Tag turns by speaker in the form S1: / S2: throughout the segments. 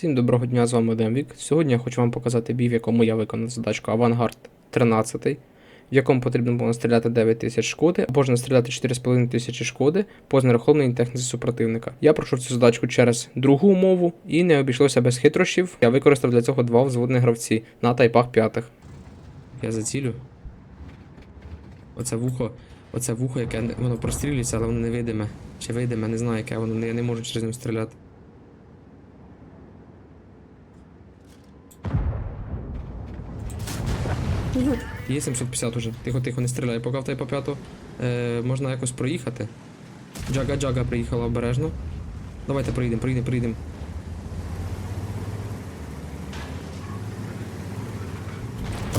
S1: Всім доброго дня, з вами Демвік. Сьогодні я хочу вам показати бій, в якому я виконав задачку Авангард 13, в якому потрібно було настріляти 9 тисяч шкоди, або ж настріляти 4,5 тисячі шкоди по знерухомленій техніці супротивника. Я пройшов цю задачку через другу умову і не обійшлося без хитрощів. Я використав для цього два взводних гравці на тайпах п'ятих. Я зацілю. Оце вухо, оце вухо, яке воно прострілюється, але воно невидиме. Чи видиме, не знаю, яке воно, я не можу через нього стріляти. Є 750 уже. Тихо, тихо, не стріляй. Поки в тебе по п'яту е, можна якось проїхати. Джага Джага приїхала обережно. Давайте проїдемо, проїдемо, проїдемо.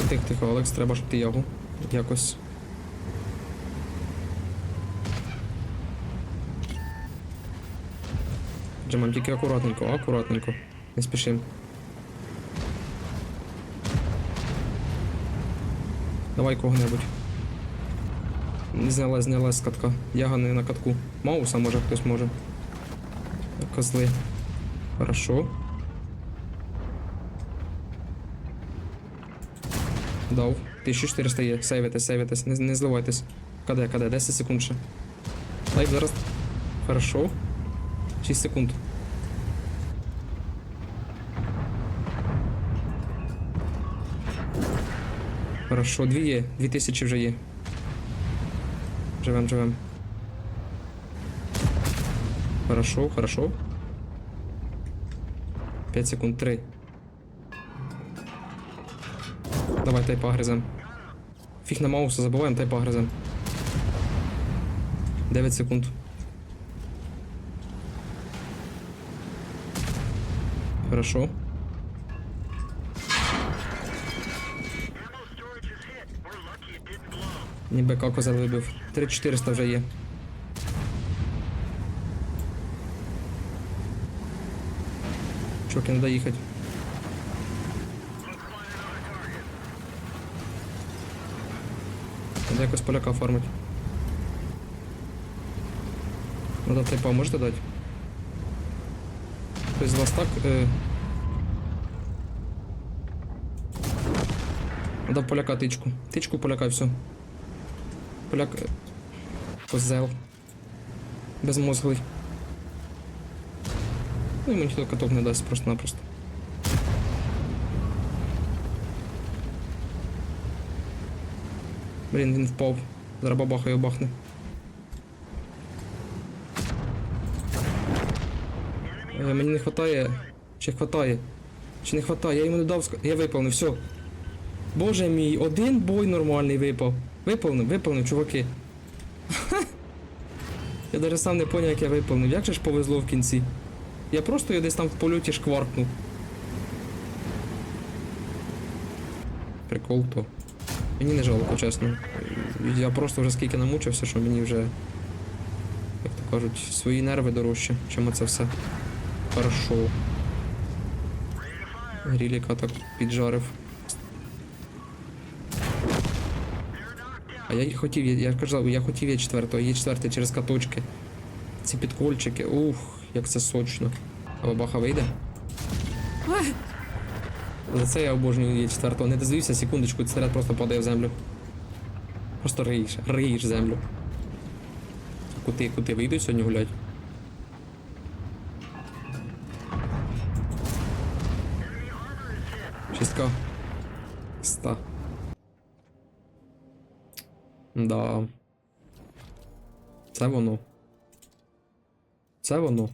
S1: Тихо, тихо, Олекс, треба, щоб ти ягу. Якось. Джемам, тільки акуратненько, акуратненько. Не спішим. Давай кого-небудь. Не зняла, зняла з катка. Яга не на катку. Мауса може хтось може. Козли. Хорошо. Дав. 1400 є. Сейвитесь, сейвитесь. Не, не зливайтесь. КД, КД, 10 секунд ще. Дай зараз. Хорошо. 6 секунд. Хорошо, дві є, дві тисячі вже є. Живем, живем. Хорошо, хорошо. 5 секунд, 3. Давай тайпа гризем. Фіг на мауса забуваємо, тайпа гризем. 9 секунд. Хорошо. Ніби козел вибив. 3400 вже є. Чуваки, надо їхати. Надо якось поляка оформити. Надо тайпа можете дати? Хтось з вас так. Е... Надо поляка тичку. Тичку поляка і все. Поляк. Козел. Безмозглий. Ну йому ніхто каток не дасть просто-напросто. Блін, він впав. Зараз бабаха його бахне. Е, мені не хватає. Чи хватає? Чи не хватає? Я йому не дав. Я виповнив, все. Боже мій, один бой нормальний випав. Виповнив, виповнив, чуваки. Я навіть сам не поняв, як я виповнив. Як же ж повезло в кінці? Я просто його десь там в польоті шкваркнув. Прикол то. Мені не жалко, чесно. Я просто вже скільки намучився, що мені вже, як то кажуть, свої нерви дорожче, чим це все. Хорошо. Гріліка так піджарив. А я хотів, я, я казав, я хотів є четвертого, є четвертий через каточки. Ці підкольчики, ух, як це сочно. А бабаха вийде? За це я обожнюю є четвертого. Не дозвівся, секундочку, снаряд просто падає в землю. Просто риєш, риєш землю. Кути, кути вийдуть сьогодні гулять. Шістка. Ста. Да. Це воно. Це воно.